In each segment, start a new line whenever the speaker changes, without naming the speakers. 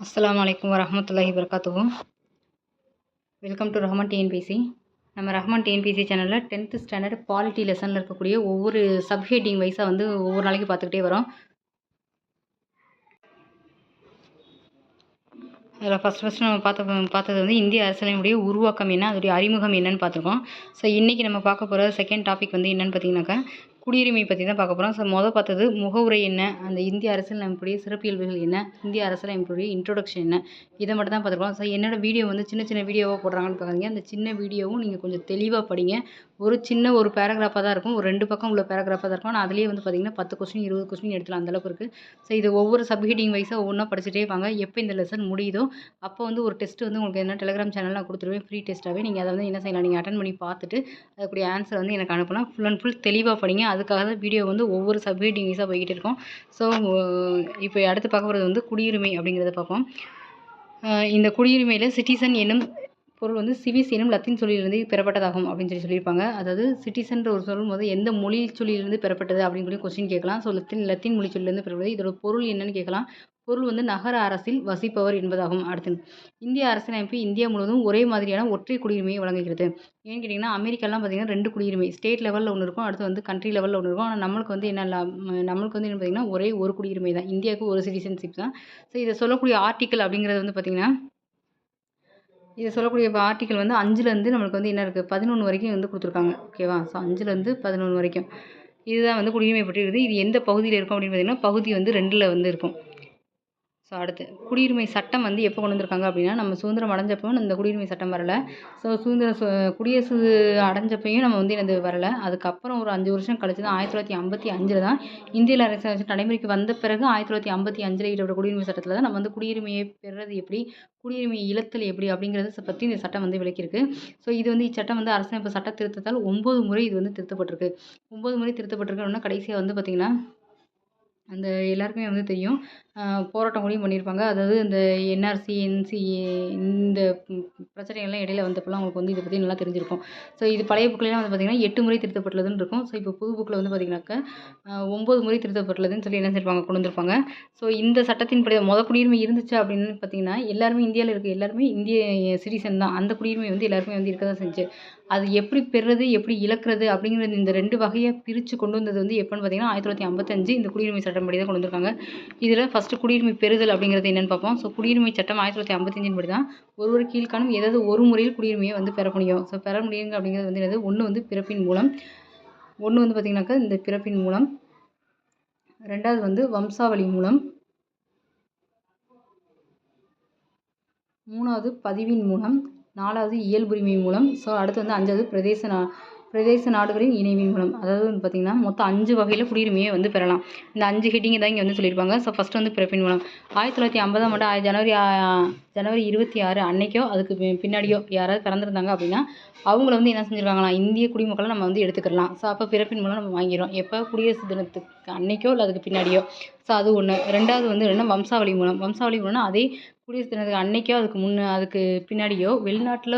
அஸ்லாம் அலைக்கும் வரமத்துல்லாஹி வரகாத்துவோம் வெல்கம் டு ரஹ்மான் டிஎன்பிசி நம்ம ரஹ்மான் டிஎன்பிசி சேனலில் டென்த்து ஸ்டாண்டர்ட் பாலிட்டி லெசனில் இருக்கக்கூடிய ஒவ்வொரு சப்ஹெட்டிங் வைஸாக வந்து ஒவ்வொரு நாளைக்கு பார்த்துக்கிட்டே வரோம். அதில் ஃபஸ்ட் ஃபஸ்ட்டு நம்ம பார்த்த பார்த்தது வந்து இந்திய அரசியலமைப்புடைய உருவாக்கம் என்ன அதோடைய அறிமுகம் என்னன்னு பார்த்துருக்கோம். ஸோ இன்றைக்கி நம்ம பார்க்க போகிற செகண்ட் டாபிக் வந்து என்னென்னு பார்த்தீங்கன்னாக்கா குடியுரிமை பற்றி தான் பார்க்க போகிறோம் ஸோ மொதல் பார்த்தது முகவுரை என்ன? அந்த இந்திய அரசியல் அமைப்புடைய சிறப்பியல்புகள் என்ன? இந்திய அரசியல் அமைப்புடைய இன்ட்ரோடக்ஷன் என்ன? இதை மட்டும் தான் பார்த்துருக்கோம். ஸோ என்னோட வீடியோ வந்து சின்ன சின்ன வீடியோவாக போடுறாங்கன்னு பார்க்குறீங்க அந்த சின்ன வீடியோவும் நீங்கள் கொஞ்சம் தெளிவாக படிங்க. ஒரு சின்ன ஒரு பேராகிராஃபாக தான் இருக்கும். ஒரு ரெண்டு பக்கம் உள்ள பேராகிராஃபாக தான் இருக்கும். ஆனால் அதுலேயே வந்து பார்த்தீங்கன்னா பத்து கொஸ்டின் இருபது கொஸ்டின் எடுத்துலாம் அந்தளவுக்கு இருக்குது ஸோ இது ஒவ்வொரு சப்ஹெட்டிங் வைஸாக ஒவ்வொன்றா படிச்சுட்டே வாங்க. எப்போ இந்த லெசன் முடியுதோ அப்போ வந்து ஒரு டெஸ்ட் வந்து உங்களுக்கு என்ன டெலிகிராம் சேனல் நான் கொடுத்துருவேன். ஃப்ரீ டெஸ்ட்டாகவே நீங்கள் அதை வந்து என்ன செய்யலாம்? நீங்கள் அட்டன் பண்ணி பார்த்துட்டு அதுக்குரிய ஆன்சர் வந்து எனக்கு அனுப்பலாம். ஃபுல் அண்ட் ஃபுல் தெளிவாக படிங்க. அதுக்காக தான் வீடியோ வந்து ஒவ்வொரு சப்ஹெட்டிங் வைஸாக போய்கிட்டு இருக்கோம். ஸோ இப்போ அடுத்து பார்க்க போகிறது வந்து குடியுரிமை அப்படிங்கிறத பார்ப்போம். இந்த குடியுரிமையில் சிட்டிசன் என்னும் பொருள் வந்து சிவிஸ் எனும் லத்தீன் சொல்லியிலிருந்து பெறப்பட்டதாகும் அப்படின்னு சொல்லி சொல்லியிருப்பாங்க. அதாவது சிட்டிசன்ற ஒரு சொல்லும் போது எந்த மொழி சொல்லிலிருந்து பெறப்பட்டது அப்படின்னு சொல்லி கொஸ்டின் கேட்கலாம். ஸோ லத்தீன் லத்தீன் மொழி சொல்லியிருந்து பெறப்பட்டது. இதோட பொருள் என்னன்னு கேட்கலாம். பொருள் வந்து நகர அரசில் வசிப்பவர் என்பதாகும். அடுத்து இந்திய அரசியலமைப்பு இந்தியா முழுவதும் ஒரே மாதிரியான ஒற்றை குடியுரிமையை வழங்குகிறது. ஏன்னு கேட்டிங்கன்னா அமெரிக்காலாம் பார்த்தீங்கன்னா ரெண்டு குடியுரிமை ஸ்டேட் லெவலில் ஒன்று இருக்கும் அடுத்து வந்து கண்ட்ரி லெவலில் ஒன்று இருக்கும். ஆனால் நம்மளுக்கு வந்து என்ன நம்மளுக்கு வந்து என்ன பார்த்தீங்கன்னா ஒரே ஒரு குடியுரிமை தான். இந்தியாவுக்கு ஒரு சிட்டிசன்ஷிப் தான். ஸோ இதை சொல்லக்கூடிய ஆர்டிக்கல் அப்படிங்கிறது வந்து பார்த்திங்கன்னா இதை சொல்லக்கூடிய ஆர்டிக்கல் வந்து அஞ்சுலேருந்து நம்மளுக்கு வந்து என்ன இருக்குது பதினொன்று வரைக்கும் வந்து கொடுத்துருக்காங்க. ஓகேவா ஸோ அஞ்சுலேருந்து பதினொன்று வரைக்கும். இதுதான் வந்து குடியுரிமை பற்றி இருக்குது இது எந்த பகுதியில் இருக்கும் அப்படின்னு பார்த்தீங்கன்னா பகுதி வந்து ரெண்டில் வந்து இருக்கும். ஸோ அடுத்து குடியுரிமை சட்டம் வந்து எப்போ கொண்டு வந்திருக்காங்க அப்படின்னா நம்ம சுதந்திரம் அடைஞ்சப்போ இந்த குடியுரிமை சட்டம் வரல. ஸோ சுதந்திர குடியரசு அடைஞ்சப்பையும் நம்ம வந்து எனது வரலை. அதுக்கப்புறம் ஒரு அஞ்சு வருஷம் கழிச்சு தான் ஆயிரத்தி தொள்ளாயிரத்தி ஐம்பத்தி அஞ்சில் தான் இந்தியில் அரசு நடைமுறைக்கு வந்த பிறகு ஆயிரத்தி தொள்ளாயிரத்தி ஐம்பத்தி அஞ்சில் ஈரோட குடியுரிமை சட்டத்தில் தான் நம்ம வந்து குடியுரிமையை பெறுறது எப்படி குடியுரிமை இழத்தல் எப்படி அப்படிங்கிறத பற்றி இந்த சட்டம் வந்து விளக்கியிருக்கு. ஸோ இது வந்து இச்சட்டம் வந்து அரசமைப்பு சட்ட திருத்தத்தால் ஒம்பது முறை இது வந்து திருத்தப்பட்டிருக்கு. ஒம்பது முறை திருத்தப்பட்டிருக்கு அப்படின்னா கடைசியாக வந்து பார்த்திங்கன்னா அந்த எல்லாருக்குமே வந்து தெரியும். போராட்டம் கூடயும் பண்ணியிருப்பாங்க அதாவது இந்த என்ஆர்சி என்சிஏ இந்த பிரச்சனைகள்லாம் இடையில வந்தப்பெல்லாம் அவங்களுக்கு வந்து இதை பற்றி நல்லா தெரிஞ்சிருக்கும். ஸோ இது பழைய புக்கிலலாம் வந்து பார்த்திங்கன்னா எட்டு முறை திருத்தப்பட்டுள்ளதுன்னு இருக்கும். ஸோ இப்போ புது புக்கில் வந்து பார்த்திங்கனாக்கா ஒம்பது முறை திருத்தப்பட்டுள்ளதுன்னு சொல்லி என்ன செஞ்சிருப்பாங்க கொண்டு வந்திருப்பாங்க. ஸோ இந்த சட்டத்தின்படி முத குடியுரிமை இருந்துச்சு அப்படின்னு பார்த்தீங்கன்னா எல்லாருமே இந்தியாவில் இருக்க எல்லாருமே இந்திய சிட்டிசன் தான். அந்த குடியுரிமை வந்து எல்லாருமே வந்து இருக்க தான் செஞ்சு. அது எப்படி பெறுறது எப்படி இழக்கிறது அப்படிங்கிறது இந்த ரெண்டு வகையை பிரித்து கொண்டு வந்தது வந்து எப்போன்னு பார்த்தீங்கன்னா ஆயிரத்தி தொள்ளாயிரத்தி ஐம்பத்தஞ்சு இந்த குடியுரிமை சட்டப்படி தான் கொண்டு வந்திருக்காங்க. இதில் ஃபஸ்ட்டு குடியுரிமை பெறுதல் அப்படிங்கிறது என்னென்னு பார்ப்போம். ஸோ குடியுரிமை சட்டம் ஆயிரத்தி தொள்ளாயிரத்தி ஐம்பத்தஞ்சின் படி தான் ஒருவர் கீழ்காணும் ஏதாவது ஒரு முறையில் குடியுரிமையை வந்து பெற முடியும். ஸோ பெற முடியுங்க அப்படிங்கிறது வந்து என்னது? ஒன்று வந்து பிறப்பின் மூலம். ஒன்று வந்து பார்த்திங்கனாக்கா இந்த பிறப்பின் மூலம். ரெண்டாவது வந்து வம்சாவளி மூலம். மூணாவது பதிவின் மூலம். நாலாவது இயல்புரிமை மூலம். ஸோ அடுத்து வந்து அஞ்சாவது பிரதேச நா பிரதேச நாடுகளின் இணைவின் மூலம். அதாவது வந்து பார்த்திங்கன்னா மொத்தம் அஞ்சு வகையில் குடியுரிமையை வந்து பெறலாம். இந்த அஞ்சு ஹெட்டிங்கை தான் இங்கே வந்து சொல்லியிருப்பாங்க. ஸோ ஃபஸ்ட்டு வந்து பிறப்பின் மூலம். ஆயிரத்தி தொள்ளாயிரத்தி ஐம்பதாம் ஆண்டு ஜனவரி ஜனவரி இருபத்தி ஆறு அன்னைக்கோ அதுக்கு பின்னாடியோ யாராவது பிறந்திருந்தாங்க அப்படின்னா அவங்கள வந்து என்ன செஞ்சுருக்காங்களாம்? இந்திய குடிமக்களை நம்ம வந்து எடுத்துக்கலாம் ஸோ அப்போ பிறப்பின் மூலம் நம்ம வாங்கிடுறோம். எப்போ? குடியரசு தினத்துக்கு அன்னைக்கோ இல்லை அதுக்கு பின்னாடியோ. ஸோ அது ஒன்று ரெண்டாவது வந்து என்னென்னா வம்சாவளி மூலம். வம்சாவளி மூலம்னா அதே குடியரசு தினத்துக்கு அன்னைக்கோ அதுக்கு முன்னே அதுக்கு பின்னாடியோ வெளிநாட்டில்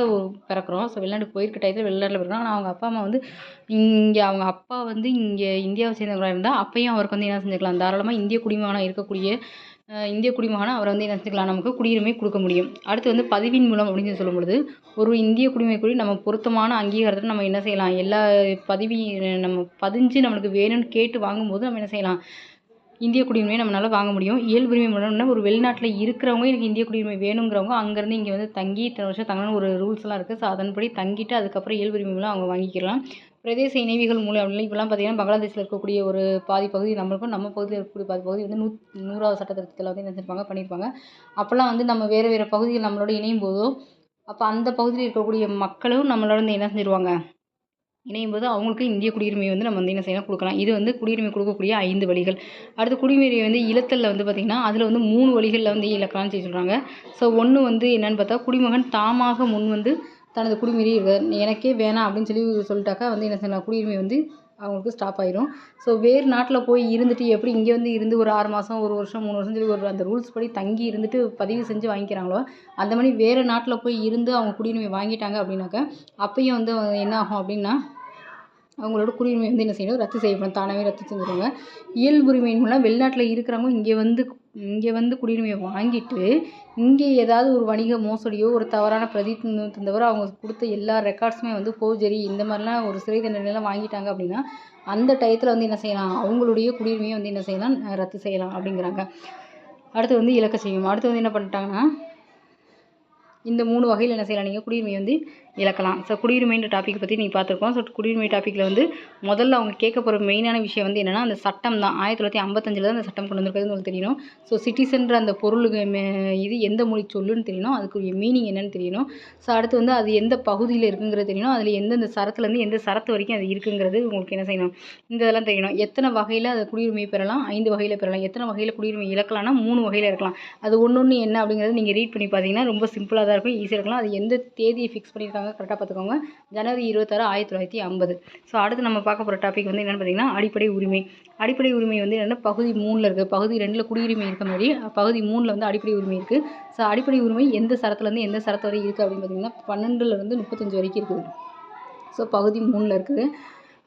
பிறக்கிறோம். ஸோ வெளிநாட்டுக்கு போயிருக்க டயத்தில் வெளிநாட்டில் பிறக்கிறோம். ஆனால் அவங்க அப்பா அம்மா வந்து இங்கே அவங்க அப்பா வந்து இங்கே இந்தியாவை சேர்ந்தவங்களாக இருந்தால் அப்பையும் அவருக்கு வந்து என்ன செஞ்சுக்கலாம்? தாராளமாக இந்திய குடிமகனாக இருக்கக்கூடிய இந்திய குடிமகனாக அவரை வந்து என்ன செஞ்சுக்கலாம்? நமக்கு குடியுரிமை கொடுக்க முடியும். அடுத்து வந்து பதிவின் மூலம் அப்படின்னு சொல்லும் பொழுது ஒரு இந்திய குடிமை கூடி நம்ம பொருத்தமான அங்கீகாரத்தை நம்ம என்ன செய்யலாம்? எல்லா பதவி நம்ம பதிஞ்சு நம்மளுக்கு வேணும்னு கேட்டு வாங்கும்போது நம்ம என்ன செய்யலாம்? இந்திய குடியுரிமையை நம்மளால் வாங்க முடியும். இயல்புரிமை மூலம்னா ஒரு வெளிநாட்டில் இருக்கிறவங்க எனக்கு இந்திய குடியுரிமை வேணுங்கிறவங்க அங்கேருந்து இங்கே வந்து தங்கி இத்தனை வருஷம் தங்கணும்னு ஒரு ரூல்ஸ்லாம் இருக்குது ஸோ அதன்படி தங்கிட்டு அதுக்கப்புறம் இயல்புரிமை மூலம் அவங்க வாங்கிக்கலாம். பிரதேச இணைவிகள் மூலம் அப்படின்னா இப்போலாம் பார்த்தீங்கன்னா பங்களாதேஷில் இருக்கக்கூடிய ஒரு பாதி பகுதி நம்மளுக்கும் நம்ம பகுதியில் இருக்கக்கூடிய பாதி பகுதி வந்து நூ நூறாவது சட்டத்திட்டத்தில் வந்து என்ன செஞ்சிருப்பாங்க பண்ணியிருப்பாங்க அப்போல்லாம் வந்து நம்ம வேறு வேறு பகுதிகள் நம்மளோட இணையும் போதோ அப்போ அந்த பகுதியில் இருக்கக்கூடிய மக்களும் நம்மளோட வந்து என்ன செஞ்சிருவாங்க? இணையும் போது அவங்களுக்கு இந்திய குடியுரிமை வந்து நம்ம வந்து என்ன செய்யலாம் கொடுக்கலாம். இது வந்து குடியுரிமை கொடுக்கக்கூடிய ஐந்து வழிகள். அடுத்து குடியுரிமை வந்து இழத்தலில் வந்து பார்த்திங்கன்னா அதில் வந்து மூணு வழிகளில் வந்து இழக்கலாம்னு சொல்லி சொல்கிறாங்க ஸோ ஒன்று வந்து என்னன்னு பார்த்தா குடிமகன் தாமாக முன் வந்து தனது குடியுரிமையை எனக்கே வேணாம் அப்படின்னு சொல்லி சொல்லிட்டாக்கா வந்து என்ன செய்யலாம் குடியுரிமை வந்து அவங்களுக்கு ஸ்டாப் ஆயிரும். ஸோ வேறு நாட்டில் போய் இருந்துட்டு எப்படி இங்கே வந்து இருந்து ஒரு ஆறு மாதம் ஒரு வருஷம் மூணு வருஷம் சொல்லி ஒரு அந்த ரூல்ஸ் படி தங்கி இருந்துட்டு பதிவு செஞ்சு வாங்கிக்கிறாங்களோ அந்த மாதிரி வேறு நாட்டில் போய் இருந்து அவங்க குடியுரிமை வாங்கிட்டாங்க அப்படின்னாக்கா அப்பயும் வந்து என்ன ஆகும் அப்படின்னா அவங்களோட குடியுரிமை வந்து என்ன செய்யணும் ரத்து செய்யப்படும். தானாகவே ரத்து செஞ்சுருவாங்க. இயல்புரிமையின் மூலம் வெளிநாட்டில் இருக்கிறவங்க இங்கே வந்து இங்கே வந்து குடியுரிமையை வாங்கிட்டு இங்கே ஏதாவது ஒரு வணிக மோசடியோ ஒரு தவறான பிரதிநிதித்துவம் தவிர அவங்க கொடுத்த எல்லா ரெக்கார்ட்ஸுமே வந்து ஃபோர்ஜரி இந்த மாதிரிலாம் ஒரு சிறை தண்டனைலாம் வாங்கிட்டாங்க அப்படின்னா அந்த டயத்தில் வந்து என்ன செய்யலாம்? அவங்களுடைய குடியுரிமையை வந்து என்ன செய்யலாம்? ரத்து செய்யலாம் அப்படிங்கிறாங்க. அடுத்து வந்து இலக்க செய்யும். அடுத்து வந்து என்ன பண்ணிட்டாங்கன்னா இந்த மூணு வகையில் என்ன செய்யலாம்? நீங்கள் குடியுரிமையை வந்து இழக்கலாம். ஸோ குடியுரிமைன்ற டாப்பிக் பற்றி நீங்கள் பார்த்துருக்கோம். ஸோ குடியுரிமை டாப்பிக்கில் வந்து முதல்ல அவங்க கேட்க போகிற மெயினான விஷயம் வந்து என்னென்னா அந்த சட்டம் தான். ஆயிரத்தி தொள்ளாயிரத்தி ஐம்பத்தஞ்சில் தான் அந்த சட்டம் கொண்டு வந்திருக்கிறது உங்களுக்கு தெரியணும் ஸோ சிட்டிசன்ற அந்த பொருளுக்கு மே- இது எந்த மொழி சொல்லுன்னு தெரியணும். அதுக்குரிய மீனிங் என்னன்னு தெரியணும். ஸோ அடுத்து வந்து அது எந்த பகுதியில் இருக்குங்கிறது தெரியணும். அதில் எந்தெந்த சரத்துலேருந்து எந்த சரத்து வரைக்கும் அது இருக்குங்கிறது உங்களுக்கு என்ன செய்யணும்? இந்த இதெல்லாம் தெரியணும். எத்தனை வகையில் அது குடியுரிமை பெறலாம்? ஐந்து வகையில் பெறலாம். எத்தனை வகையில் குடியுரிமை இழக்கலாம்னா மூணு வகையில் இருக்கலாம். அது ஒன்று ஒன்று என்ன அப்படிங்கிறது நீங்கள் ரீட் பண்ணி பார்த்தீங்கன்னா ரொம்ப சிம்பிளாக தான் இருக்கும். ஈஸியாக இருக்கலாம். அது எந்த தேதியை ஃபிக்ஸ் பண்ணியிருக்காங்க கரெக்டாக பார்த்துக்கோங்க. ஜனவரி இருபத்தாறு ஆயிரத்தி தொள்ளாயிரத்தி ஐம்பது. ஸோ அடுத்து நம்ம பார்க்க போகிற டாபிக் வந்து என்னென்னு பார்த்தீங்கன்னா அடிப்படை உரிமை. அடிப்படை உரிமை வந்து என்னென்னா பகுதி மூணில் இருக்குது பகுதி ரெண்டில் குடியுரிமை இருக்க மாதிரி பகுதி மூணில் வந்து அடிப்படை உரிமை இருக்குது ஸோ அடிப்படை உரிமை எந்த சரத்துலேருந்து எந்த சரத்து வரை இருக்குது அப்படின்னு பார்த்தீங்கன்னா பன்னெண்டுலேருந்து முப்பத்தஞ்சு வரைக்கும் இருக்குது. ஸோ பகுதி மூணில் இருக்குது.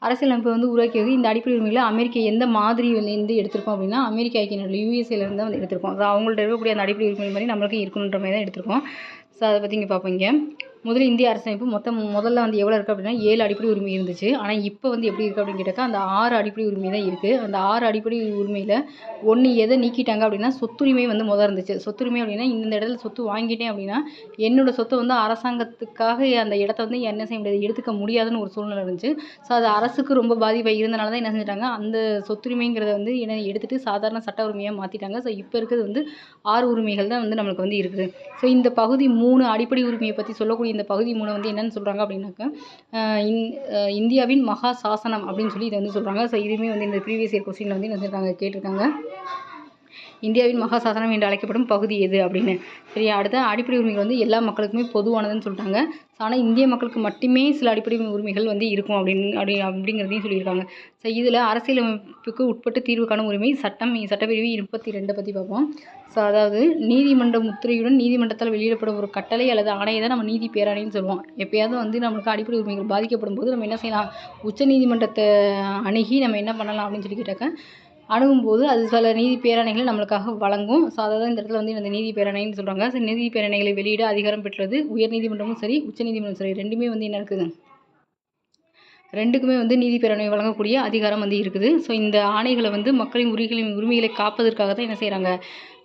அரசியலமைப்பு வந்து உருவாக்கியது இந்த அடிப்படை உரிமைகளை அமெரிக்கா எந்த மாதிரி வந்து எடுத்திருக்கோம் அப்படின்னா அமெரிக்க ஐக்கிய நாடு யூஎஸ்ஏலேருந்து தான் வந்து எடுத்திருக்கோம். ஸோ அவங்கள்ட்ட இருக்கக்கூடிய அந்த அடிப்படை உரிமை மாதிரி நம்மளுக்கு இருக்கணுன்ற மாதிரி தான் எடுத்திருக்கோம். ஸோ அதை பற்றி இங்கே பார்ப்பீங்க முதல்ல இந்திய அரசமைப்பு மொத்தம் முதல்ல வந்து எவ்வளோ இருக்குது அப்படின்னா ஏழு அடிப்படை உரிமை இருந்துச்சு. ஆனால் இப்போ வந்து எப்படி இருக்குது அப்படின்னு கேட்டாக்கா அந்த ஆறு அடிப்படை உரிமை தான் இருக்குது அந்த ஆறு அடிப்படை உரிமையில் ஒன்று எதை நீக்கிட்டாங்க அப்படின்னா சொத்துரிமை வந்து முதல் இருந்துச்சு. சொத்துரிமை அப்படின்னா இந்த இடத்துல சொத்து வாங்கிட்டேன் அப்படின்னா என்னோட சொத்தை வந்து அரசாங்கத்துக்காக அந்த இடத்த வந்து என்ன செய்ய முடியாது எடுத்துக்க முடியாதுன்னு ஒரு சூழ்நிலை இருந்துச்சு. ஸோ அது அரசுக்கு ரொம்ப பாதிப்பாக இருந்தனால தான் என்ன செஞ்சிட்டாங்க அந்த சொத்துரிமைங்கிறத வந்து என்ன எடுத்துகிட்டு சாதாரண சட்ட உரிமையாக மாற்றிட்டாங்க ஸோ இப்போ இருக்கிறது வந்து ஆறு உரிமைகள் தான் வந்து நம்மளுக்கு வந்து இருக்குது. ஸோ இந்த பகுதி மூணு அடிப்படை உரிமையை பற்றி சொல்லக்கூடிய இந்த பகுதி மூணு வந்து என்னன்னு சொல்கிறாங்க அப்படின்னாக்கா இந் இந்தியாவின் மகா சாசனம் அப்படின்னு சொல்லி இதை வந்து சொல்கிறாங்க ஸோ இதுவுமே வந்து இந்த ப்ரீவியஸ் இயர் கொஸ்டினில் வந்து என்ன கேட்டிருக்காங்க. இந்தியாவின் மகாசாசனம் என்று அழைக்கப்படும் பகுதி எது அப்படின்னு. சரியா அடுத்த அடிப்படை உரிமைகள் வந்து எல்லா மக்களுக்குமே பொதுவானதுன்னு சொல்லிட்டாங்க. ஆனால் இந்திய மக்களுக்கு மட்டுமே சில அடிப்படை உரிமைகள் வந்து இருக்கும் அப்படின்னு அப்படி அப்படிங்கிறதையும் சொல்லியிருக்காங்க. ஸோ இதில் அரசியலமைப்புக்கு உட்பட்டு தீர்வு காணும் உரிமை சட்டம் சட்டப்பிரிவு முப்பத்தி ரெண்டை பற்றி பார்ப்போம். ஸோ அதாவது நீதிமன்ற முத்திரையுடன் நீதிமன்றத்தால் வெளியிடப்படும் ஒரு கட்டளை அல்லது ஆணையை தான் நம்ம நீதி பேராணைன்னு சொல்லுவோம். எப்பயாவது வந்து நம்மளுக்கு அடிப்படை உரிமைகள் பாதிக்கப்படும் போது நம்ம என்ன செய்யலாம்? உச்ச நீதிமன்றத்தை அணுகி நம்ம என்ன பண்ணலாம் அப்படின்னு சொல்லி கேட்டாக்க அணுகும்போது அது சில நீதி பேரணைகளை நம்மளுக்காக வழங்கும். ஸோ அதை தான் இந்த இடத்துல வந்து இந்த நீதி பேரணைன்னு சொல்கிறாங்க ஸோ நீதி பேரணைகளை வெளியிட அதிகாரம் பெற்றது உயர் நீதிமன்றமும் சரி உச்ச நீதிமன்றமும் சரி. ரெண்டுமே வந்து என்ன இருக்குது ரெண்டுக்குமே வந்து நீதி பேரணை வழங்கக்கூடிய அதிகாரம் வந்து இருக்குது. ஸோ இந்த ஆணைகளை வந்து மக்களின் உரிமைகளின் உரிமைகளை காப்பதற்காக தான் என்ன செய்கிறாங்க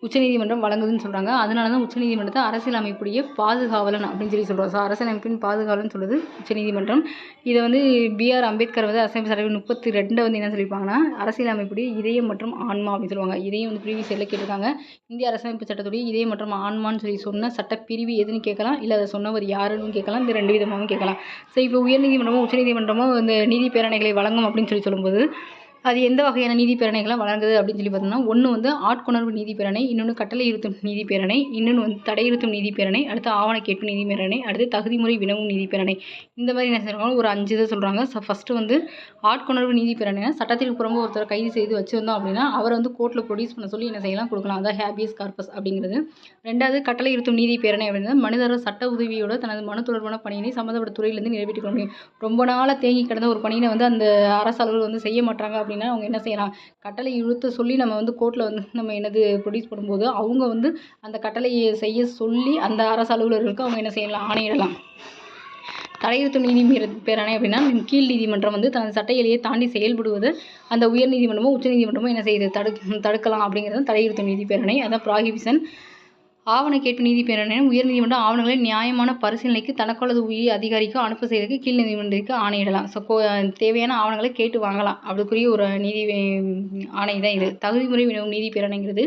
உச்சநீதிமன்றம் வழங்குதுன்னு சொல்கிறாங்க அதனால தான் உச்சநீதிமன்றத்தை அரசியலமைப்புடைய பாதுகாவலன் அப்படின்னு சொல்லி சொல்கிறோம் ஸோ அரசியலமைப்பின் பாதுகாவலன் சொல்லுது உச்சநீதிமன்றம். இதை வந்து பிஆர் அம்பேத்கர் வந்து அரசியல் சட்டப்பிரிவு முப்பத்தி ரெண்டை வந்து என்ன சொல்லியிருப்பாங்கன்னா அரசியலமைப்புடைய இதயம் மற்றும் ஆன்மா அப்படின்னு சொல்லுவாங்க. இதையும் வந்து ப்ரீவியஸ் இயரில் கேட்டிருக்காங்க. இந்திய அரசியலமைப்பு சட்டத்துடைய இதயம் மற்றும் ஆன்மான்னு சொல்லி சொன்ன சட்டப்பிரிவு எதுன்னு கேட்கலாம். இல்லை அதை சொன்னவர் யாருன்னு கேட்கலாம். இந்த ரெண்டு விதமாகவும் கேட்கலாம். ஸோ இப்போ உயர்நீதிமன்றமோ உச்சநீதிமன்றமோ இந்த நீதி பேரணைகளை வழங்கும் அப்படின்னு சொல்லி சொல்லும்போது அது எந்த வகையான நீதி பேரணைகளை வழங்குது அப்படின்னு சொல்லி பார்த்தோம்னா ஒன்று வந்து ஆட்கொணர்வு நீதி பேரணை இன்னொன்று கட்டளை இருத்தும் நீதி பேரணை இன்னொன்று வந்து தடையிறுத்தும் நீதி பேரணை அடுத்து ஆவண கேட்பு நீதிப்பேரணை பேரணை அடுத்து தகுதிமுறை வினவும் நீதி பேரணை. இந்த மாதிரி என்ன செய்கிறாங்க ஒரு அஞ்சு இதை சொல்கிறாங்க ஸோ ஃபஸ்ட்டு வந்து ஆட்கொணர்வு நீதி சட்டத்திற்கு புறம்பு ஒருத்தரை கைது செய்து வச்சுருந்தோம் அப்படின்னா அவரை வந்து கோர்ட்டில் ப்ரொடியூஸ் பண்ண சொல்லி என்ன செய்யலாம் கொடுக்கலாம். அதான் ஹேபியஸ் கார்பஸ் அப்படிங்கிறது. ரெண்டாவது கட்டளை இருத்தும் நீதி பேரணை அப்படின்னா மனிதர் சட்ட உதவியோட தனது மனு தொடர்பான பணியினை சம்மந்தப்பட்ட துறையிலேருந்து நிறைவேற்றிக் கொள்ள முடியும். ரொம்ப நாளாக தேங்கி கிடந்த ஒரு பணியினை வந்து அந்த அரசு அலுவலர் வந்து செய்ய மாட்டாங்க அப்படின்னா அவங்க என்ன செய்யலாம் கட்டளை இழுத்த சொல்லி நம்ம வந்து கோர்ட்டில் வந்து நம்ம என்னது ப்ரொடியூஸ் பண்ணும்போது அவங்க வந்து அந்த கட்டளையை செய்ய சொல்லி அந்த அரசு அலுவலர்களுக்கு அவங்க என்ன செய்யலாம்? ஆணையிடலாம் தலையெழுத்து நீதி பேரானே பேரணை அப்படின்னா கீழ் நீதிமன்றம் வந்து தனது சட்ட எல்லையை தாண்டி செயல்படுவது அந்த உயர் நீதிமன்றமோ உச்ச என்ன செய்யுது தடு தடுக்கலாம் அப்படிங்கிறது தலையெழுத்து நீதி பேரணை. அதான் ப்ராகிபிஷன் ஆவண கேட்பு நீதி பேரணை உயர்நீதிமன்றம் ஆவணங்களை நியாயமான பரிசீலனைக்கு தனக்கு அல்லது அதிகாரிக்கு அனுப்ப செய்வதற்கு கீழ் நீதிமன்றத்துக்கு ஆணையிடலாம். ஸோ தேவையான ஆவணங்களை கேட்டு வாங்கலாம். அதுக்குரிய ஒரு நீதி ஆணை தான் இது. தகுதிமுறை வினவும் நீதி பேரணைங்கிறது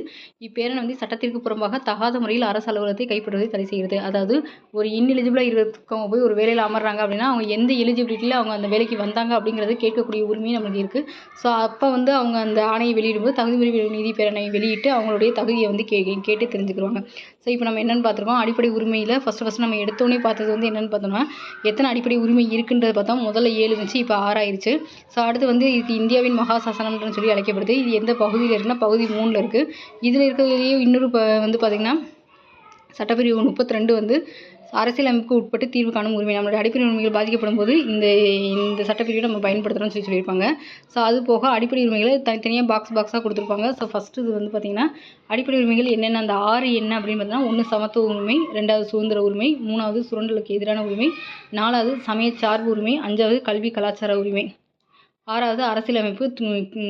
இப்பேரணை வந்து சட்டத்திற்கு புறம்பாக தகாத முறையில் அரசு அலுவலகத்தை கைப்பற்றுவதை தடை செய்கிறது. அதாவது ஒரு இன்எலிஜிபிளாக இருக்கவங்க போய் ஒரு வேலையில் அமர்றாங்க அப்படின்னா அவங்க எந்த எலிஜிபிலிட்டியில் அவங்க அந்த வேலைக்கு வந்தாங்க அப்படிங்கிறது கேட்கக்கூடிய உரிமையும் நம்மளுக்கு இருக்குது ஸோ அப்போ வந்து அவங்க அந்த ஆணையை வெளியிடும்போது தகுதிமுறை முறை நீதி பேரணை வெளியிட்டு அவங்களுடைய தகுதியை வந்து கே கேட்டு தெரிஞ்சுக்கிறாங்க ஸோ இப்போ நம்ம என்னென்னு பார்த்துருக்கோம்? அடிப்படை உரிமையில் ஃபஸ்ட்டு ஃபஸ்ட்டு நம்ம எடுத்தோடனே பார்த்தது வந்து என்னென்னு பார்த்தோம்னா எத்தனை அடிப்படை உரிமை இருக்குன்றதை பார்த்தா முதல்ல ஏழு இருந்துச்சு இப்போ ஆறாயிருச்சு ஸோ அடுத்து வந்து இது இந்தியாவின் மகாசாசனம்னு சொல்லி அழைக்கப்படுது. இது எந்த பகுதியில் இருக்குன்னா பகுதி மூணில் இருக்குது இதில் இருக்கிறதுலேயே இன்னொரு ப வந்து பார்த்திங்கன்னா சட்டப்பிரிவு முப்பத்தி ரெண்டு வந்து அரசியலமைப்புக்கு உட்பட்டு தீர்வு காணும் உரிமை நம்மளுடைய அடிப்படை உரிமைகள் பாதிக்கப்படும் போது இந்த இந்த சட்டப்பிரிவை நம்ம பயன்படுத்துகிறோம்னு சொல்லி சொல்லியிருப்பாங்க. ஸோ அது போக அடிப்படை உரிமைகளை தனித்தனியாக பாக்ஸ் பாக்ஸாக கொடுத்துருப்பாங்க. ஸோ ஃபஸ்ட்டு இது வந்து பார்த்திங்கன்னா அடிப்படை உரிமைகள் என்னென்ன அந்த ஆறு என்ன அப்படின்னு பார்த்தீங்கன்னா ஒன்று சமத்துவ உரிமை ரெண்டாவது சுதந்திர உரிமை மூணாவது சுரண்டலுக்கு எதிரான உரிமை நாலாவது சமய சார்பு உரிமை அஞ்சாவது கல்வி கலாச்சார உரிமை. ஆறாவது அரசியலமைப்பு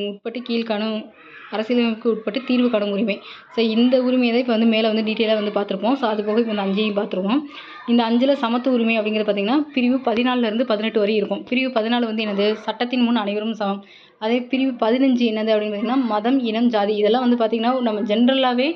உட்பட்டு கீழ்காணும் அரசியலமைப்புக்கு உட்பட்டு தீர்வு காணும் உரிமை. ஸோ இந்த உரிமையை தான் இப்போ வந்து மேலே வந்து டீட்டெயிலாக வந்து பார்த்துருப்போம். ஸோ அது போக இப்போ இந்த அஞ்சையும் பார்த்துருவோம் இந்த அஞ்சில் சமத்து உரிமை அப்படிங்கிறது பார்த்திங்கன்னா பிரிவு பதினாலிருந்து பதினெட்டு வரை இருக்கும். பிரிவு பதினாலு வந்து என்னது? சட்டத்தின் முன் அனைவரும் சமம். அதே பிரிவு பதினஞ்சு என்னது அப்படின்னு பார்த்திங்கன்னா மதம் இனம் ஜாதி இதெல்லாம் வந்து பார்த்திங்கன்னா நம்ம ஜென்ரலாகவே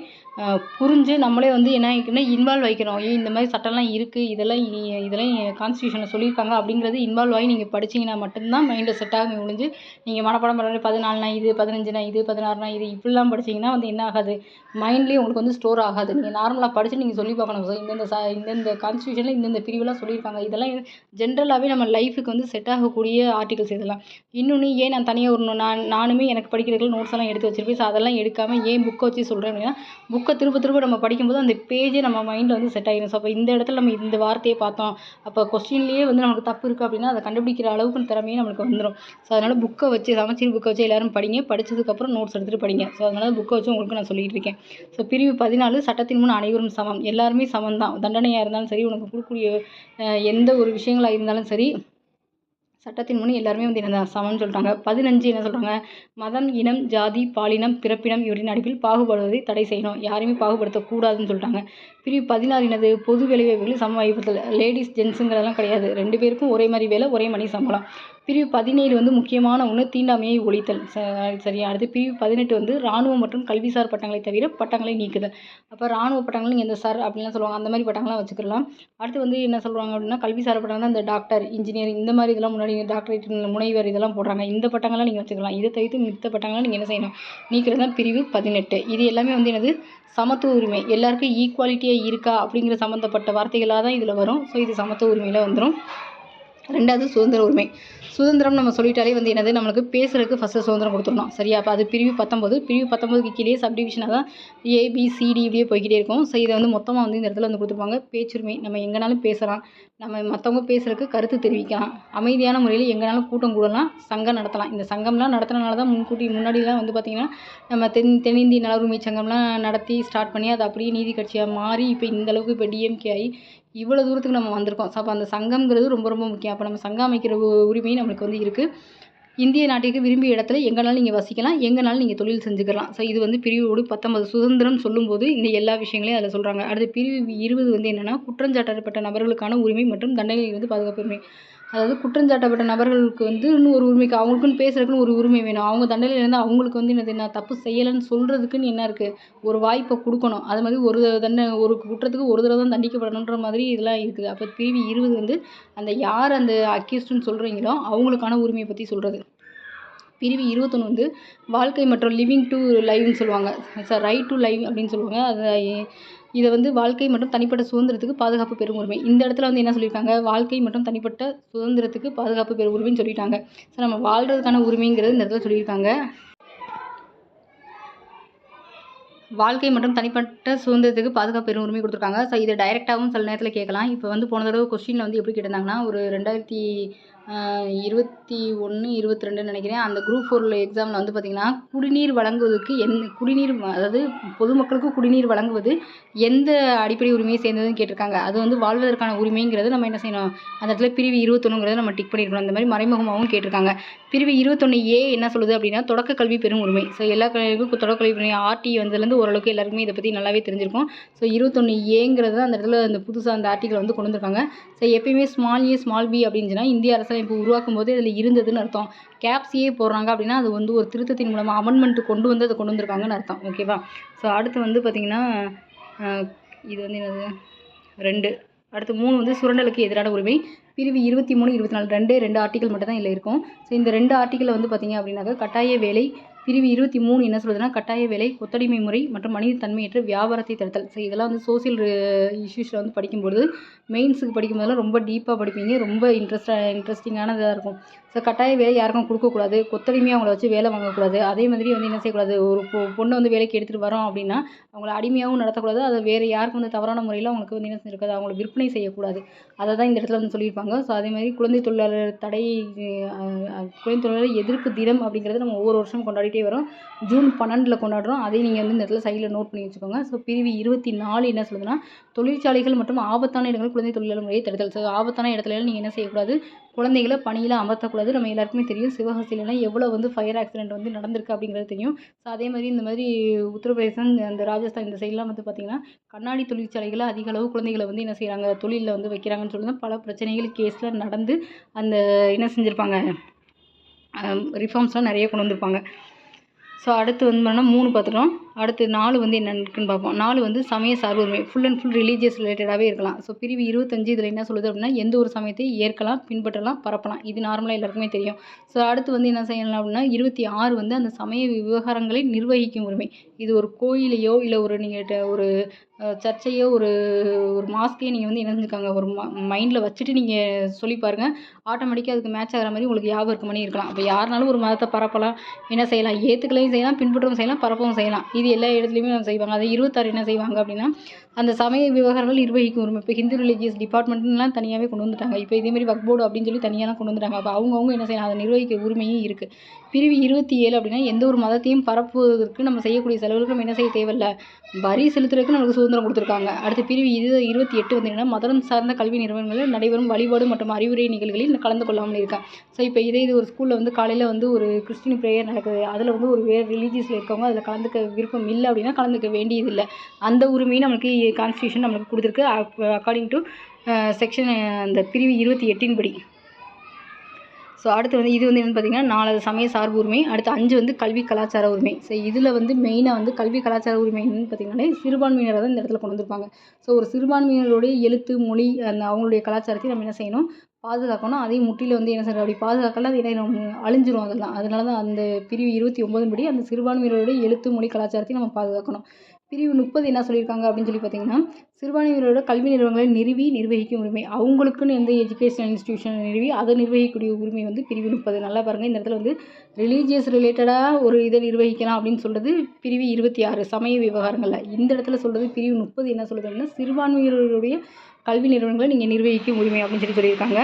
புரிஞ்சு நம்மளே வந்து என்ன ஆகிக்கணும் இன்வால்வ் ஆகிக்கிறோம் ஐயோ இந்த மாதிரி சட்டம்லாம் இருக்குது இதெல்லாம் இதெல்லாம் கான்ஸ்டியூஷனில் சொல்லியிருக்காங்க அப்படிங்கிறது இன்வால்வ் ஆகி நீங்கள் படிச்சிங்கன்னா மட்டும்தான் மைண்டில் செட் ஆகும் முடிஞ்சு நீங்கள் மனப்பாடம் பண்ணுற பதினாலுனா இது பதினஞ்சுனா இது பதினாறுனா இது இப்படிலாம் படிச்சிங்கன்னா வந்து என்ன ஆகாது? மைண்ட்லேயே உங்களுக்கு வந்து ஸ்டோர் ஆகாது. நீங்கள் நார்மலாக படித்து நீங்கள் சொல்லி பார்க்கணும். சார் இந்தந்த ச இந்தந்த கான்ஸ்டியூஷனில் இந்தந்த பிரிவுலாம் சொல்லியிருக்காங்க. இதெல்லாம் ஜென்ரலாகவே நம்ம லைஃபுக்கு வந்து செட் ஆகக்கூடிய ஆர்டிகல்ஸ் இதெல்லாம். இன்னொன்று ஏன் நான் தனியாக ஒரு நான் நானுமே எனக்கு படிக்கிறதுக்கு நோட்ஸ் எல்லாம் எடுத்து வச்சிருப்பேன். ஸோ அதெல்லாம் எடுக்காமல் ஏன் புக்கை வச்சு சொல்கிறேன் அப்படின்னா புக் புக்கை திரும்ப திரும்ப நம்ம படிக்கும்போது அந்த பேஜே நம்ம மைண்டில் வந்து செட் ஆகிடும் ஸோ அப்போ இந்த இடத்துல நம்ம இந்த வார்த்தையை பார்த்தோம். அப்போ கொஸ்டின்லேயே வந்து நமக்கு தப்பு இருக்குது அப்படின்னா அதை கண்டுபிடிக்கிற அளவுக்கு திறமையே நம்மளுக்கு வந்துடும் ஸோ அதனால் புக்கை வச்சு சமச்சீர் புக்கை வச்சு எல்லோரும் படிங்க. படித்ததுக்கப்புறம் நோட்ஸ் எடுத்துகிட்டு படிங்க. ஸோ அதனால் புக்கை வச்சு உங்களுக்கு நான் சொல்லிகிட்டு இருக்கேன். ஸோ பிரிவு பதினாலு சட்டத்தின் முன் அனைவரும் சமம். எல்லாருமே சமம் தான் தண்டனையாக இருந்தாலும் சரி உனக்கு கொடுக்கக்கூடிய எந்த ஒரு விஷயங்களாக இருந்தாலும் சரி சட்டத்தின் முன் எல்லாருமே வந்து என்ன சமம்னு சொல்லிட்டாங்க. பதினஞ்சு என்ன சொல்கிறாங்க மதம் இனம் ஜாதி பாலினம் பிறப்பினம் இவற்றின் அடிப்பில் பாகுபடுவதை தடை செய்யணும். யாரையுமே பாகுபடுத்தக்கூடாதுன்னு சொல்லிட்டாங்க. பிரிவு பதினாறு என்னது? பொது வேலைவாய்ப்புகளில் சம வாய்ப்புகள். லேடிஸ் ஜென்ஸுங்கிறதெல்லாம் கிடையாது. ரெண்டு பேருக்கும் ஒரே மாதிரி வேலை ஒரே மணி சம்பளம். பிரிவு பதினேழு வந்து முக்கியமான ஒன்று தீண்டாமையை ஒழித்தல். சரியா? அடுத்து பிரிவு பதினெட்டு வந்து இராணுவம் மற்றும் கல்விசார் பட்டங்களை தவிர பட்டங்களை நீக்குதல். அப்போ இராணுவ பட்டங்கள் நீங்கள் இந்த சார் அப்படின்லாம் சொல்லுவாங்க. அந்த மாதிரி பட்டங்கள்லாம் வச்சுக்கலாம். அடுத்து வந்து என்ன சொல்கிறாங்க அப்படின்னா கல்விசார் பட்டங்கள் தான் இந்த டாக்டர் இன்ஜினியர் இந்த மாதிரி இதெல்லாம் முன்னாடி டாக்டரேட் முனைவர் இதெல்லாம் போடுறாங்க. இந்த பட்டங்கள்லாம் நீங்கள் வச்சுக்கலாம். இதை தவிர்த்து மித்த பட்டங்கள்லாம் நீங்கள் என்ன செய்யணும்? நீக்கிறது தான் பிரிவு பதினெட்டு. இது எல்லாமே வந்து என்னது? சமத்துவ உரிமை. எல்லாருக்கும் ஈக்குவாலிட்டியாக இருக்கா அப்படிங்கிற சம்மந்தப்பட்ட வார்த்தைகளாக தான் இதில் வரும். ஸோ இது சமத்துவ உரிமையில் வந்துடும் ரெண்டாவது சுதந்திர உரிமை. சுதந்திரம் நம்ம சொல்லிட்டாலே வந்து என்னது? நம்மளுக்கு பேசுகிறதுக்கு ஃபஸ்ட்டு சுதந்திரம் கொடுத்துருந்தோம் சரியா? அப்போ அது பிரிவு பத்தொம்போது பிரிவு பத்தொம்போதுக்கு கீழே சப்டிவிஷனாக தான் ஏபிசிடி இப்படியே போய்கிட்டே இருக்கும். ஸோ இதை வந்து மொத்தமாக வந்து இந்த இடத்துல வந்து கொடுத்துருப்பாங்க. பேச்சுரிமை. நம்ம எங்கேனாலும் பேசலாம். நம்ம மற்றவங்க பேசுகிறதுக்கு கருத்து தெரிவிக்கலாம். அமைதியான முறையில் எங்கேனாலும் கூட்டம் கூடலாம் சங்கம் நடத்தலாம். இந்த சங்கம்லாம் நடத்துனனால தான் முன்கூட்டி முன்னாடிலாம் வந்து பார்த்திங்கன்னா நம்ம தென் தென்னிந்திய நல உரிமை சங்கம்லாம் நடத்தி ஸ்டார்ட் பண்ணி அது அப்படியே நீதி கட்சியாக மாறி இப்போ இந்தளவுக்கு இப்போ டிஎம்கே ஆகி இவ்வளோ தூரத்துக்கு நம்ம வந்திருக்கோம். ஸோ அப்போ அந்த சங்கம்ங்கிறது ரொம்ப ரொம்ப முக்கியம். அப்போ நம்ம சங்கம் அமைக்கிற உரிமை நம்மளுக்கு வந்து இருக்குது இந்திய நாட்டிற்கு விரும்பிய இடத்துல எங்கேனாலும் நீங்கள் வசிக்கலாம் எங்கேனாலும் நீங்கள் தொழில் செஞ்சுக்கலாம். ஸோ இது வந்து பிரிவோடு பத்தொன்பது சுதந்திரம் சொல்லும்போது இந்த எல்லா விஷயங்களையும் அதில் சொல்கிறாங்க அடுத்து பிரிவு இருபது வந்து என்னென்னா குற்றஞ்சாட்டப்பட்ட நபர்களுக்கான உரிமை மற்றும் தண்டனை வந்து பாதுகாப்பு உரிமை. அதாவது குற்றஞ்சாட்டப்பட்ட நபர்களுக்கு வந்து இன்னும் ஒரு உரிமைக்கு அவங்களுக்குன்னு பேசுறதுக்குன்னு ஒரு உரிமை வேணும். அவங்க தண்டனையிலேருந்து அவங்களுக்கு வந்து என்னது நான் தப்பு செய்யலைன்னு சொல்கிறதுக்குன்னு என்ன இருக்குது ஒரு வாய்ப்பை கொடுக்கணும். அது மாதிரி ஒரு தண்டனை ஒரு குற்றத்துக்கு ஒரு தடவை தான் தண்டிக்கப்படணுன்ற மாதிரி இதெல்லாம் இருக்குது. அப்போ பிரிவு இருபது வந்து அந்த யார் அந்த அக்யூஸ்டுன்னு சொல்கிறீங்களோ அவங்களுக்கான உரிமையை பற்றி சொல்கிறது பிரிவு இருபத்தொன்று வந்து வாழ்க்கை மற்றும் லிவிங் டு லைவ்னு சொல்லுவாங்க. சார் ரைட் டு லைவ் அப்படின்னு சொல்லுவாங்க. அது இதை வந்து வாழ்க்கை மற்றும் தனிப்பட்ட சுதந்திரத்துக்கு பாதுகாப்பு பெறும் உரிமை இந்த இடத்துல வந்து என்ன சொல்லியிருக்காங்க வாழ்க்கை மற்றும் தனிப்பட்ட சுதந்திரத்துக்கு பாதுகாப்பு பெறும் உரிமைன்னு சொல்லிட்டாங்க ஸோ நம்ம வாழ்கிறதுக்கான உரிமைங்கிறது இந்த இடத்துல சொல்லியிருக்காங்க வாழ்க்கை மற்றும் தனிப்பட்ட சுதந்திரத்துக்கு பாதுகாப்பு பெறும் உரிமை கொடுத்துருக்காங்க. ஸோ இதை டைரெக்டாகவும் சில நேரத்தில் கேட்கலாம். இப்போ வந்து போன தடவை கொஸ்டினில் வந்து எப்படி கேட்டிருந்தாங்கன்னா ஒரு ரெண்டாயிரத்தி இருபத்தி ஒன்று இருபத்தி ரெண்டுன்னு நினைக்கிறேன். அந்த குரூப் ஃபோரில் எக்ஸாமில் வந்து பார்த்திங்கன்னா குடிநீர் வழங்குவதற்கு எந் குடிநீர் அதாவது பொதுமக்களுக்கு குடிநீர் வழங்குவது எந்த அடிப்படை உரிமையை சேர்ந்ததுன்னு கேட்டிருக்காங்க. அது வந்து வாழ்வதற்கான உரிமைங்கிறது நம்ம என்ன செய்யணும்? அந்த இடத்துல பிரிவு இருபத்தொன்னுங்கிறத நம்ம டிக் பண்ணியிருக்கணும் அந்த மாதிரி மறைமுகமாகவும் கேட்டிருக்காங்க. பிரிவு இருபத்தொன்று ஏ என்ன சொல்லுது அப்படின்னா தொடக்க கல்வி பெறும் உரிமை. ஸோ எல்லா கல்விக்கும் தொடக்க கல்வி உரிமை. ஆர்டி வந்ததுலேருந்து ஓரளவுக்கு எல்லாருக்குமே இதை பற்றி நல்லாவே தெரிஞ்சிருக்கும். ஸோ இருபத்தொன்று ஏங்கிறது அந்த இடத்துல அந்த புதுசாக அந்த ஆர்டிக்கல் வந்து கொண்டு வந்திருக்காங்க. ஸோ எப்பயுமே ஸ்மால் ஏ ஸ்மால் பி அப்படின்னு சொன்னால் இந்திய அரசு இப்போ உருவாக்கும் போது அதில் இருந்ததுன்னு அர்த்தம். கேப்ஸியே போடுறாங்க அப்படின்னா அது வந்து ஒரு திருத்தத்தின் மூலமாக அமெண்ட்மெண்ட் கொண்டு வந்து அதை கொண்டு வந்திருக்காங்கன்னு அர்த்தம். ஓகேவா ஸோ அடுத்து வந்து பார்த்திங்கன்னா இது வந்து என்னது? ரெண்டு. அடுத்து மூணு வந்து சுரண்டலுக்கு எதிரான உரிமை. பிரிவு இருபத்தி மூணு இருபத்தி நாலு ரெண்டே ரெண்டு ஆர்டிக்கல் மட்டும் தான் இதில் இருக்கும். ஸோ இந்த ரெண்டு ஆர்டிக்கலில் வந்து பார்த்திங்க அப்படின்னாக்கா கட்டாய வேலை பிரிவு இருபத்தி மூணு என்ன சொல்லுதுன்னா கட்டாய வேலை கொத்தடிமை முறை மற்றும் மனித தன்மையற்ற வியாபாரத்தை தடுத்தல். ஸோ இதெல்லாம் வந்து சோசியல் uh, இஷ்யூஸில் வந்து படிக்கும்பொழுது மெயின்ஸுக்கு படிக்கும்போதெல்லாம் ரொம்ப டீப்பாக படிப்பீங்க. ரொம்ப இன்ட்ரெஸ்டாக இன்ட்ரெஸ்டிங்கானதாக இருக்கும். ஸோ கட்டாய வேலை யாருக்கும் கொடுக்கக்கூடாது. கொத்தடிமையாக அவங்கள வச்சு வேலை வாங்கக்கூடாது. அதே மாதிரி வந்து என்ன செய்யக்கூடாது? ஒரு பொ பொண்ணை வந்து வேலைக்கு எடுத்துகிட்டு வரோம் அப்படின்னா அவங்கள அடிமையாகவும் நடத்தக்கூடாது. அதை வேறு யாருக்கும் வந்து தவறான முறையில் அவங்களுக்கு வந்து என்ன செஞ்சிருக்காது அவங்கள விற்பனை செய்யக்கூடாது. அதை தான் இந்த இடத்துல வந்து சொல்லியிருப்பாங்க. ஸோ அதே மாதிரி குழந்தை தொழிலாளர் தடை குழந்தை தொழிலாளர் எதிர்ப்பு தினம் அப்படிங்கிறது நம்ம ஒவ்வொரு வருஷம் கொண்டாடிட்டே வரோம். ஜூன் பன்னெண்டில் கொண்டாடுறோம். அதையும் நீங்கள் வந்து இந்த இடத்துல சைடில் நோட் பண்ணி வச்சுக்கோங்க. ஸோ பிரிவு இருபத்தி நாலு என்ன சொல்லுதுன்னா தொழிற்சாலைகள் மற்றும் ஆபத்தான இடங்கள் குழந்தை தொழிலாளர் முறையை தடுத்தல். ஸோ ஆபத்தான இடத்துல நீங்கள் என்ன செய்யக்கூடாது? குழந்தைகளை பணியில் அமர்த்தக்கூடாது. நம்ம எல்லாருக்குமே தெரியும் சிவகாசியிலலாம் எவ்வளோ வந்து ஃபயர் ஆக்சிடென்ட் வந்து நடந்திருக்கு அப்படிங்கிறது தெரியும். ஸோ அதே மாதிரி இந்த மாதிரி உத்தரப்பிரதேசம் இந்த ராஜஸ்தான் இந்த சைட்லாம் வந்து பார்த்திங்கன்னா கண்ணாடி தொழிற்சாலைகளை அதிக அளவு குழந்தைகளை வந்து என்ன செய்கிறாங்க தொழிலில் வந்து வைக்கிறாங்கன்னு சொல்லி பல பிரச்சனைகள் கேஸில் நடந்து அந்த என்ன செஞ்சுருப்பாங்க? ரிஃபார்ம்ஸ்லாம் நிறைய கொண்டு வந்திருப்பாங்க. ஸோ அடுத்து வந்து பார்த்தோம்னா மூணு பார்த்துட்டோம் அடுத்து நாலு வந்து என்ன இருக்குன்னு பார்ப்போம். நாலு வந்து சமய சார்பு உரிமை. ஃபுல் அண்ட் ஃபுல் ரிலீஜியஸ் ரிலேட்டடாகவே இருக்கலாம். ஸோ பிரிவு இருபத்தஞ்சு இதில் என்ன சொல்லுது அப்படின்னா எந்த ஒரு சமயத்தையும் ஏற்கலாம் பின்பற்றலாம் பரப்பலாம். இது நார்மலாக எல்லாருக்குமே தெரியும். ஸோ அடுத்து வந்து என்ன செய்யலாம் அப்படின்னா இருபத்தி ஆறு வந்து அந்த சமய விவகாரங்களை நிர்வகிக்கும் உரிமை. இது ஒரு கோயிலையோ இல்லை ஒரு நீங்கள் ஒரு சர்ச்சையோ ஒரு ஒரு மாஸ்க்கையோ நீங்கள் வந்து என்ன ஒரு மைண்டில் வச்சுட்டு நீங்கள் சொல்லி பாருங்கள் ஆட்டோமேட்டிக்காக அதுக்கு மேட்ச் ஆகிற மாதிரி உங்களுக்கு ஞாபகம் இருக்க மாதிரி இருக்கலாம். அப்போ யாருனாலும் ஒரு மதத்தை பரப்பலாம். என்ன செய்யலாம்? ஏற்றுக்கலையும் செய்யலாம். பின்பற்றவும் செய்யலாம். பரப்பவும் செய்யலாம். இது எல்லா இடத்துலையுமே செய்வாங்க. அதை இருபத்தாறு என்ன செய்வாங்க அப்படின்னா அந்த சமய விவகாரங்கள் நிர்வகிக்கும் உரிமை. இப்போ ஹிந்து ரிலீஜியஸ் டிபார்ட்மெண்ட்லாம் தனியாகவே கொண்டு வந்துட்டாங்க. இப்போ இதேமாதிரி வக் போர்டு அப்படின்னு சொல்லி தனியாக தான் கொண்டு வந்துட்டாங்க. அப்போ அவங்கவுங்க என்ன செய்யலாம்? அதை நிர்வகிக்க உரிமையும் இருக்குது பிரிவு இருபத்தி ஏழு அப்படின்னா எந்த ஒரு மதத்தையும் பரப்புவதற்கு நம்ம செய்யக்கூடிய செலவுகளுக்கு நம்ம என்ன செய்ய தேவையில்லை? வரி செலுத்துறதுக்கு நமக்கு சுதந்திரம் கொடுத்துருக்காங்க. அடுத்து பிரிவு இது இருபத்தி எட்டு வந்தீங்கன்னா மதம் சார்ந்த கல்வி நிறுவனங்களில் நடைபெறும் வழிபாடு மற்றும் அறிவுரை நிகழ்வுகளில் கலந்து கொள்ளாமல் இருக்கேன். ஸோ இப்போ இதே இது ஒரு ஸ்கூலில் வந்து காலையில் வந்து ஒரு கிறிஸ்டின் ப்ரேயர் நடக்குது. அதில் வந்து ஒரு வேறு ரிலீஜியஸில் இருக்கவங்க அதில் கலந்துக்க விருப்பம் இல்லை அப்படின்னா கலந்துக்க வேண்டியதில்லை. அந்த உரிமையும் நம்மளுக்கு கான்ஸ்டியூஷன் நம்மளுக்கு கொடுத்துருக்கு. அக்கார்டிங் டு செக்ஷன் அந்த பிரிவு இருபத்தி எட்டின் படி. ஸோ அடுத்து வந்து இது வந்து என்னென்னு பார்த்தீங்கன்னா நாலாவது சமய சார்பு உரிமை அடுத்து அஞ்சு வந்து கல்வி கலாச்சார உரிமை. ஸோ இதில் வந்து மெயினாக வந்து கல்வி கலாச்சார உரிமை என்னென்னு பார்த்தீங்கன்னா சிறுபான்மையினரை தான் இந்த இடத்துல கொண்டு வந்திருப்பாங்க. ஸோ ஒரு சிறுபான்மையினருடைய எழுத்து மொழி அந்த அவங்களுடைய கலாச்சாரத்தை நம்ம என்ன செய்யணும்? பாதுகாக்கணும். அதையும் முட்டியில் வந்து என்ன செய்யணும் அப்படி பாதுகாக்கல அது என்ன அழிஞ்சிரும் அதெல்லாம். அதனால தான் அந்த பிரிவு இருபத்தி ஒம்பதுபடி படி அந்த சிறுபான்மையினருடைய எழுத்து மொழி கலாச்சாரத்தையும் நம்ம பாதுகாக்கணும். பிரிவு முப்பது என்ன சொல்லியிருக்காங்க அப்படின்னு சொல்லி பார்த்தீங்கன்னா சிறுபான்மையினரோட கல்வி நிறுவனங்களை நிறுவி நிர்வகிக்கும் உரிமை. அவங்களுக்குன்னு எந்த எஜுகேஷனல் இன்ஸ்டியூஷன் நிறுவி அதை நிர்வகிக்கக்கூடிய உரிமை வந்து பிரிவு முப்பது. நல்லா பாருங்கள் இந்த இடத்துல வந்து ரிலீஜியஸ் ரிலேட்டடாக ஒரு இதை நிர்வகிக்கலாம் அப்படின்னு சொல்கிறது பிரிவு இருபத்தி ஆறு சமய விவகாரங்களில். இந்த இடத்துல சொல்கிறது பிரிவு முப்பது என்ன சொல்கிறது அப்படின்னா சிறுபான்மையினருடைய கல்வி நிறுவனங்களை நீங்கள் நிர்வகிக்கும் உரிமை அப்படின்னு சொல்லி சொல்லியிருக்காங்க.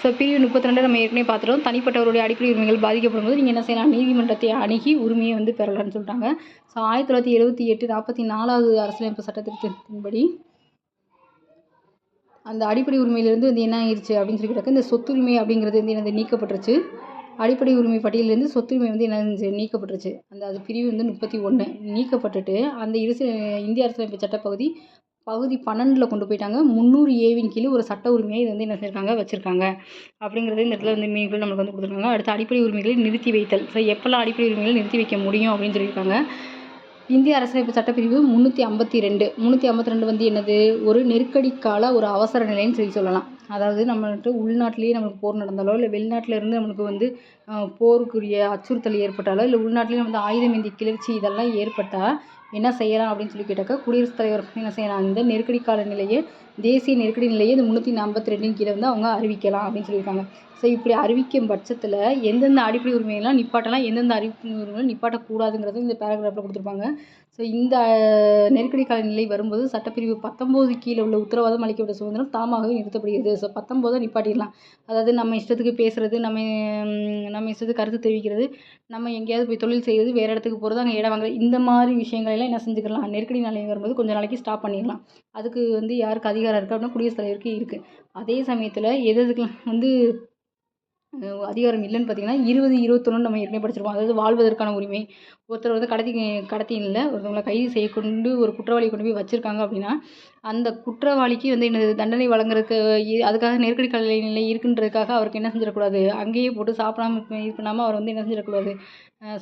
ஸோ பிரிவு முப்பத்தி ரெண்டு நம்ம ஏற்கனவே பார்த்துட்டோம். தனிப்பட்டவருடைய அடிப்படை உரிமைகள் பாதிக்கப்படும் போது நீங்கள் என்ன செய்யலாம்? நீதிமன்றத்தை அணுகி உரிமையை வந்து பெறலாம்னு சொல்லிட்டாங்க ஸோ ஆயிரத்தி தொள்ளாயிரத்தி எழுபத்தி எட்டு நாற்பத்தி நாலாவது அரசியலமைப்பு சட்டத்திருத்தத்தின்படி அந்த அடிப்படை உரிமையிலேருந்து வந்து என்ன ஆயிடுச்சு அப்படின்னு சொல்லி கேட்டாக்க இந்த சொத்துரிமை அப்படிங்கிறது வந்து என்னது? நீக்கப்பட்டுருச்சு. அடிப்படை உரிமை பட்டியலேருந்து சொத்துரிமை வந்து என்ன நீக்கப்பட்டுருச்சு. அந்த அது பிரிவு வந்து முப்பத்தி ஒன்று. நீக்கப்பட்டுட்டு அந்த இரு இந்திய அரசியலமைப்பு சட்டப்பகுதி பகுதி பன்னெண்டில் கொண்டு போயிட்டாங்க. முந்நூறு ஏவின் கீழே ஒரு சட்ட உரிமையை இது வந்து என்ன செஞ்சுருக்காங்க? வச்சுருக்காங்க. அப்படிங்கிறது இந்த இடத்துல வந்து மீன்கள் நம்மளுக்கு வந்து கொடுத்துருக்காங்க. அடுத்து அடிப்படை உரிமைகளை நிறுத்தி வைத்தல். ஸோ எப்போல்லாம் அடிப்படை உரிமைகளை நிறுத்தி வைக்க முடியும் அப்படின்னு சொல்லியிருக்காங்க. இந்திய அரசியலமைப்பு சட்டப்பிரிவு முந்நூற்றி ஐம்பத்தி ரெண்டு. முந்நூற்றி ஐம்பத்தி ரெண்டு வந்து என்னது? ஒரு நெருக்கடி கால ஒரு அவசர நிலைன்னு சொல்லி சொல்லலாம். அதாவது நம்மள்ட்ட உள்நாட்டிலேயே நம்மளுக்கு போர் நடந்தாலோ இல்லை வெளிநாட்டில் இருந்து நம்மளுக்கு வந்து போருக்குரிய அச்சுறுத்தல் ஏற்பட்டாலோ இல்லை உள்நாட்டிலேயே வந்து ஆயுதம் ஏந்தி கிளர்ச்சி இதெல்லாம் ஏற்பட்டால் என்ன செய்யலாம் அப்படின்னு சொல்லி கேட்டாக்கா குடியரசுத் தலைவர் என்ன செய்யலாம் இந்த நெருக்கடி கால நிலையை தேசிய நெருக்கடி நிலையை இந்த முந்நூற்றி நாற்பத்தி ரெண்டின் கீழே வந்து அவங்க அறிவிக்கலாம் அப்படின்னு சொல்லியிருக்காங்க. ஸோ இப்படி அறிவிக்கும் பட்சத்தில் எந்தெந்த அடிப்படை உரிமைகள்லாம் நிப்பாட்டலாம் எந்தெந்த அடிப்படை உரிமைகள் நிப்பாட்டக்கூடாதுங்கிறது இந்த பேராகிராஃபில் கொடுத்துருப்பாங்க. ஸோ இந்த நெருக்கடி கால நிலை வரும்போது சட்டப்பிரிவு பத்தொம்போது கீழே உள்ள உத்தரவாதம் அளிக்கப்பட்ட சுதந்திரம் தாமாகவே நிறுத்தப்படுகிறது. ஸோ பத்தொம்போதை நிப்பாட்டிடலாம். அதாவது நம்ம இஷ்டத்துக்கு பேசுகிறது நம்ம நம்ம இஷ்டத்துக்கு கருத்து தெரிவிக்கிறது நம்ம எங்கேயாவது போய் தொழில் செய்கிறது வேறு இடத்துக்கு போகிறது அங்கே இடம் வாங்குறது இந்த மாதிரி விஷயங்களெல்லாம் என்ன செஞ்சுக்கலாம்? நெருக்கடி நிலை வரும்போது கொஞ்சம் நாளைக்கு ஸ்டாப் பண்ணிடலாம். அதுக்கு வந்து யாருக்கு அதிகாரம் இருக்குது அப்படின்னா குடியரசுத் தலைவருக்கு இருக்குது அதே சமயத்தில் எது எதுக்கெல்லாம் வந்து அதிகாரம் இல்லைன்னு பார்த்தீங்கன்னா இருபது இருபத்தொன்னு நம்ம ஏற்கனவே படிச்சிருப்போம். அதாவது வாழ்வதற்கான உரிமை. ஒருத்தர் வந்து கடத்தி கடத்தி இல்லை ஒருத்தவங்களை கைது செய்ய கொண்டு ஒரு குற்றவாளியை கொண்டு போய் வச்சுருக்காங்க அப்படின்னா அந்த குற்றவாளிக்கு வந்து என்னது தண்டனை வழங்குறதுக்கு அதுக்காக நெருக்கடி கால நிலை இருக்குன்றதுக்காக அவருக்கு என்ன செஞ்சிடக்கூடாது? அங்கேயே போட்டு சாப்பிடாம இது பண்ணாமல் அவர் வந்து என்ன செஞ்சிடக்கூடாது?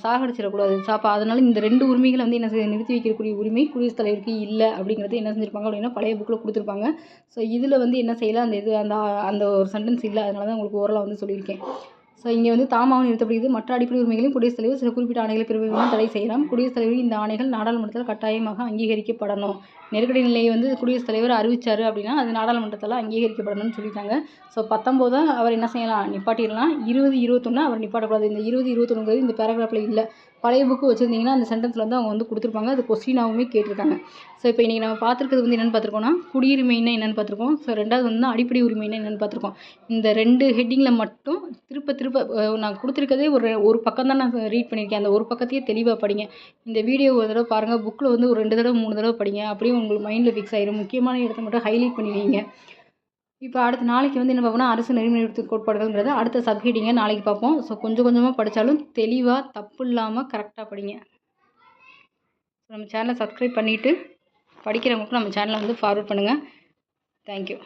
சாகடிச்சிடக்கூடாது. சாப்பா அதனால் இந்த ரெண்டு உரிமைகளை வந்து என்ன செய்ய நிறுத்தி வைக்கக்கூடிய உரிமை குடியரசுத் தலைவருக்கு இல்லை அப்படிங்கிறது என்ன செஞ்சுருப்பாங்க அப்படின்னா பழைய புக்கில் கொடுத்துருப்பாங்க. ஸோ இதில் வந்து என்ன செய்யலாம்? அந்த இது அந்த அந்த ஒரு சென்டென்ஸ் இல்லை. அதனால தான் உங்களுக்கு ஓரலாக வந்து சொல்லியிருக்கேன். ஸோ இங்கே வந்து தாமாவும் நிறுத்தப்படுகிறது மற்ற அடிப்படை உரிமைகளையும் குடியரசுத் தலைவர் சில குறிப்பிட்ட ஆணைகளை பிறப்பிக்கலாம் தடை செய்யலாம். குடியரசுத் தலைவர் இந்த ஆணைகள் நாடாளுமன்றத்தில் கட்டாயமாக அங்கீகரிக்கப்படணும். நெருக்கடி நிலையை வந்து குடியரசுத் தலைவர் அறிவித்தார் அப்படின்னா அது நாடாளுமன்றத்தில் அங்கீகரிக்கப்படணும்னு சொல்லிட்டாங்க ஸோ பத்தொம்போதை அவர் என்ன செய்யலாம்? நிப்பாட்டிடலாம். இருபது இருபத்தொன்று அவர் நிப்பாட்டக்கூடாது. இந்த இருபது இருபத்தொன்னுங்கிறது இந்த பேராகிராஃபில் இல்லை. பழைய புக்கு வச்சுருந்தீங்கன்னா அந்த சென்டென்ஸில் வந்து அவங்க வந்து கொடுத்துருப்பாங்க. அது கொஸ்டினாகவுமே கேட்டிருக்காங்க. ஸோ இப்போ இன்றைக்கி நம்ம பார்த்துருக்கிறது வந்து என்னென்னு பார்த்துருக்கோம்னா குடியுரிமைன்னா என்னென்னு பார்த்துருக்கோம். ஸோ ரெண்டாவது வந்து அடிப்படை உரிமைன்னா என்னென்னு பார்த்துருக்கோம். இந்த ரெண்டு ஹெட்டிங்கில் மட்டும் திருப்ப திருப்ப நான் கொடுத்துருக்கதே ஒரு ஒரு பக்கம் தான் நான் ரீட் பண்ணியிருக்கேன். அந்த ஒரு பக்கத்தையே தெளிவாக படிங்க. இந்த வீடியோ ஒரு தடவை பாருங்கள் புக்கில் வந்து ஒரு ரெண்டு தடவை மூணு தடவை படிங்க. அப்படியே உங்களுக்கு மைண்டில் ஃபிக்ஸ் ஆயிடும் முக்கியமான இடத்த மட்டும் ஹைலைட் பண்ணி இப்போ அடுத்த நாளைக்கு வந்து என்ன பார்ப்போம்னா அரசு நெறிமுறை கோட்பாடுகள்ங்கிறத அடுத்த சப்ஹெட்டிங்கை நாளைக்கு பார்ப்போம். ஸோ கொஞ்சம் கொஞ்சமாக படித்தாலும் தெளிவாக தப்பு இல்லாமல் கரெக்டாக படிங்க. நம்ம சேனலை சப்ஸ்கிரைப் பண்ணிவிட்டு படிக்கிறவங்களுக்கு நம்ம சேனலை வந்து ஃபார்வர்ட் பண்ணுங்கள் தேங்க்யூ